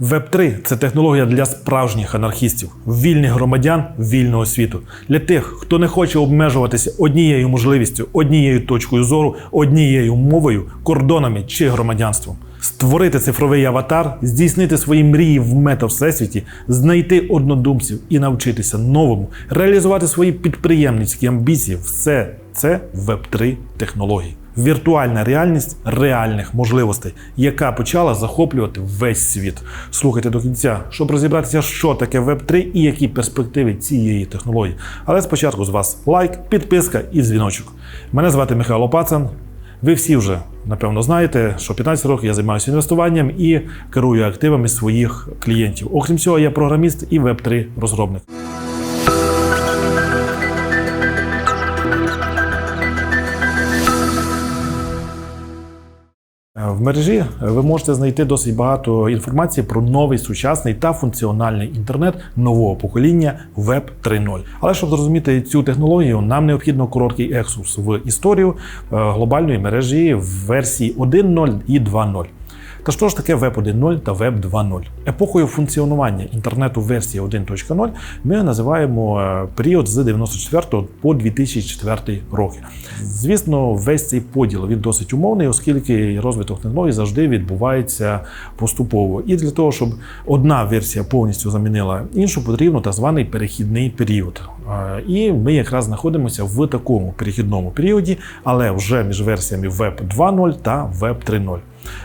Веб3 це технологія для справжніх анархістів, вільних громадян вільного світу. Для тих, хто не хоче обмежуватися однією можливістю, однією точкою зору, однією мовою, кордонами чи громадянством. Створити цифровий аватар, здійснити свої мрії в мета-всесвіті, знайти однодумців і навчитися новому, реалізувати свої підприємницькі амбіції все це Web3 технології. Віртуальна реальність реальних можливостей, яка почала захоплювати весь світ. Слухайте до кінця, щоб розібратися, що таке Web3 і які перспективи цієї технології. Але спочатку з вас лайк, підписка і дзвіночок. Мене звати Михайло Пацан. Ви всі вже напевно знаєте, що 15 років я займаюся інвестуванням і керую активами своїх клієнтів. Окрім цього, я програміст і Web3 розробник. В мережі ви можете знайти досить багато інформації про новий сучасний та функціональний інтернет нового покоління Web 3.0. Але щоб зрозуміти цю технологію, нам необхідно короткий ексус в історію е, глобальної мережі в версії 1.0 і 2.0. Та що ж таке Web 1.0 та Web 2.0? Епохою функціонування інтернету версії 1.0 ми називаємо е, період з 94 по 2004 роки. Звісно, весь цей поділ він досить умовний, оскільки розвиток технологій завжди відбувається поступово. І для того, щоб одна версія повністю замінила іншу, потрібно так званий перехідний період. Е, І ми якраз знаходимося в такому перехідному періоді, але вже між версіями Web 2.0 та Web 3.0.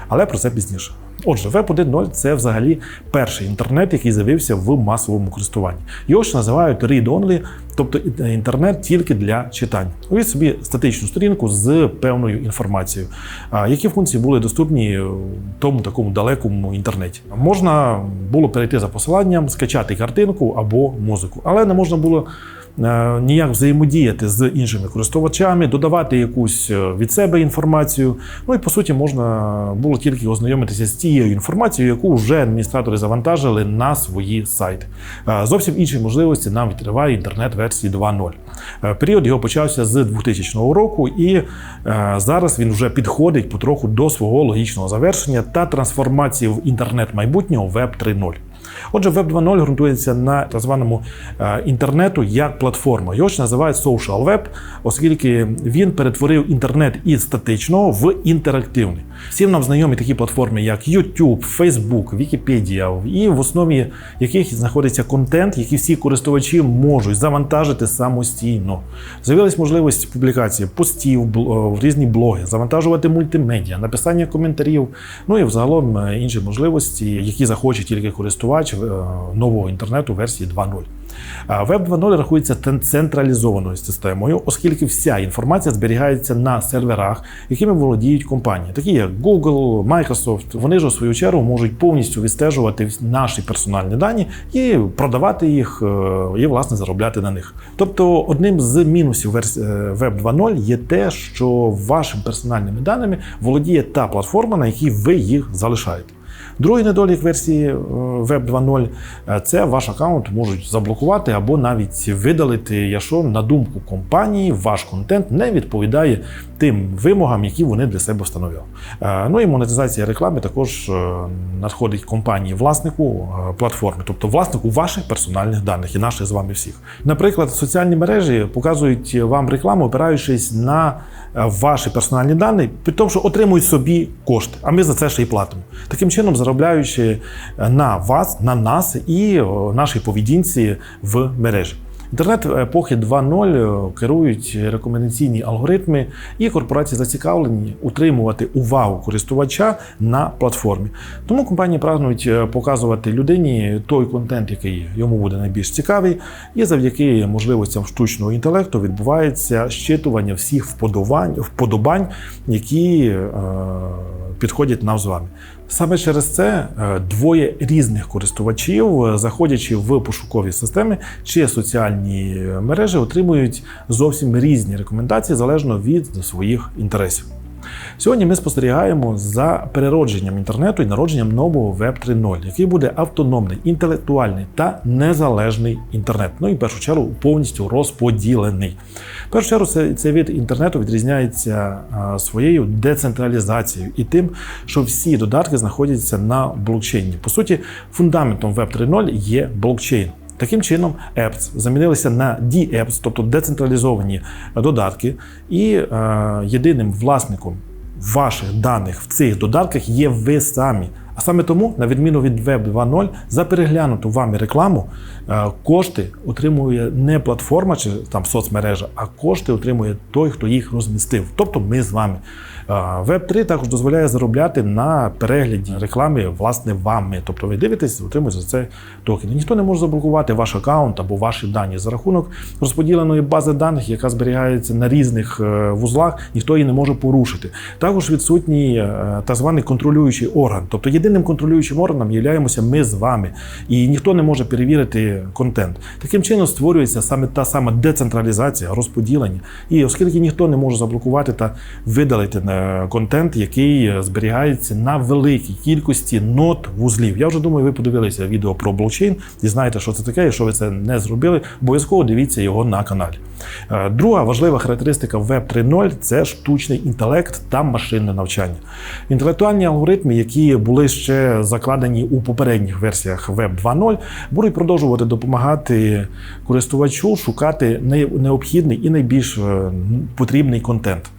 Але про це пізніше. Отже, Web 1.0 це взагалі перший інтернет, який з'явився в масовому користуванні. Його ж називають read-only, тобто інтернет тільки для читань. Уявіть собі статичну сторінку з певною інформацією. Які функції були доступні в тому такому далекому інтернеті? Можна було перейти за посиланням, скачати картинку або музику, але не можна було. Е, Ніяк взаємодіяти з іншими користувачами, додавати якусь е, від себе інформацію. Ну і по суті можна було тільки ознайомитися з тією інформацією, яку вже адміністратори завантажили на свої сайти. Е, Зовсім інші можливості нам відкриває інтернет версії 2.0. Е, Період його почався з 2000 року, і зараз він вже підходить потроху до свого логічного завершення та трансформації в інтернет майбутнього Web 3.0. Отже, Web 2.0 ґрунтується на так званому е, інтернету як платформа. Його ж називають Social Web, оскільки він перетворив інтернет із статичного в інтерактивний. Всім нам знайомі такі платформи, як YouTube, Facebook, Wikipedia, і в основі яких знаходиться контент, який всі користувачі можуть завантажити самостійно. З'явилась можливість публікації постів в різні блоги, завантажувати мультимедіа, написання коментарів, ну і взагалом е, інші можливості, які захоче тільки користувач е, нового інтернету версії 2.0. А Web 2.0 рахується централізованою системою, оскільки вся інформація зберігається на серверах, якими володіють компанії, такі як Google, Microsoft. Вони ж у свою чергу можуть повністю відстежувати наші персональні дані і продавати їх, е, і власне заробляти на них. Тобто, одним з мінусів е, Web 2.0 є те, що вашими персональними даними володіє та платформа, на якій ви їх залишаєте. Другий недолік версії е, Web 2.0 е, це ваш аккаунт можуть заблокувати або навіть видалити, якщо на думку компанії ваш контент не відповідає тим вимогам, які вони для себе встановили. Е, Ну і монетизація реклами також е, надходить компанії власнику е, платформи, тобто власнику ваших персональних даних і наших з вами всіх. Наприклад, соціальні мережі показують вам рекламу, опираючись на е, ваші персональні дані, при тому, що отримують собі кошти, а ми за це ще й платимо. Таким чином, заробляючи е, на вас, на нас і нашій поведінці в мережі. Інтернет епохи 2.0 керують рекомендаційні алгоритми, і корпорації зацікавлені утримувати увагу користувача на платформі. Тому компанії прагнуть е, показувати людині той контент, який йому буде найбільш цікавий, і завдяки можливостям штучного інтелекту відбувається щитування всіх вподобань, вподобань які е, підходять нам з вами. Саме через це е, двоє різних користувачів, е, заходячи в пошукові системи чи соціальні мережі, отримують зовсім різні рекомендації залежно від своїх інтересів. Сьогодні ми спостерігаємо за переродженням інтернету і народженням нового Web 3.0, який буде автономний, інтелектуальний та незалежний інтернет. Ну і в першу чергу повністю розподілений. В першу чергу цей, цей від інтернету відрізняється а, своєю децентралізацією і тим, що всі додатки знаходяться на блокчейні. По суті, фундаментом Web 3.0 є блокчейн. Таким чином, apps замінилися на D-apps, тобто децентралізовані додатки, і е, єдиним власником ваших даних в цих додатках є ви самі. А саме тому, на відміну від Web 2.0, за переглянуту вами рекламу е, кошти отримує не платформа чи там соцмережа, а кошти отримує той, хто їх розмістив, тобто ми з вами. Web 3 також дозволяє заробляти на перегляді реклами власне вами. Тобто ви дивитесь, отримуєте за це токени. Ніхто не може заблокувати ваш аккаунт або ваші дані за рахунок розподіленої бази даних, яка зберігається на різних е, вузлах, ніхто її не може порушити. Також відсутній е, так званий контролюючий орган. Тобто єдиним контролюючим органом являємося ми з вами, і ніхто не може перевірити контент. Таким чином створюється саме та сама децентралізація, розподілення. І оскільки ніхто не може заблокувати та видалити е, контент, який зберігається на великій кількості нот вузлів. Я вже думаю, ви подивилися відео про блокчейн і знаєте, що це таке. Якщо ви це не зробили, обов'язково дивіться його на каналі. Е, Друга важлива характеристика Web 3.0 – це штучний інтелект та машинне навчання. Інтелектуальні алгоритми, які були ще закладені у попередніх версіях Web 2.0, будуть продовжувати допомагати користувачу шукати необхідний і найбільш е, потрібний контент.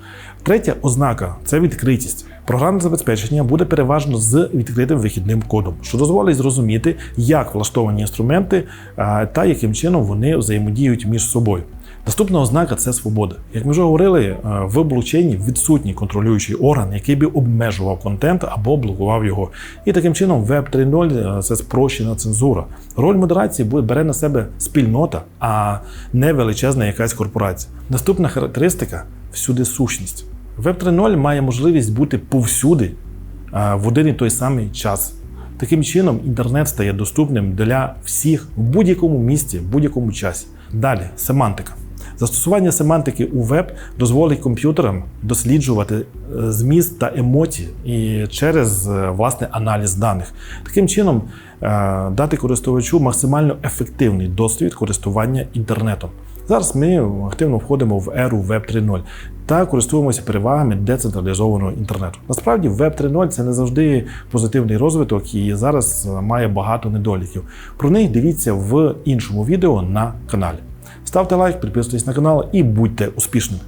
Третя ознака це відкритість. Програмне забезпечення буде переважно з відкритим вихідним кодом, що дозволить зрозуміти, як влаштовані інструменти та яким чином вони взаємодіють між собою. Наступна ознака це свобода. Як ми вже говорили, е, в блокчейні відсутній контролюючий орган, який би обмежував контент або блокував його. І таким чином Web 3.0 е, це спрощена цензура. Роль модерації бере на себе спільнота, а не величезна якась корпорація. Наступна характеристика всюди сущність. Web 3.0 має можливість бути повсюди в один і той самий час. Таким чином, інтернет стає доступним для всіх в будь-якому місці, в будь-якому часі. Далі семантика. Застосування семантики у веб дозволить комп'ютерам досліджувати е, зміст та емоції і через е, власне аналіз даних. Таким чином, е, дати користувачу максимально ефективний досвід користування інтернетом. Зараз ми активно входимо в еру Web 3.0 та користуємося перевагами децентралізованого інтернету. Насправді, Web 3.0 це не завжди позитивний розвиток і зараз має багато недоліків. Про них дивіться в іншому відео на каналі. Ставте лайк, підписуйтесь на канал і будьте успішними.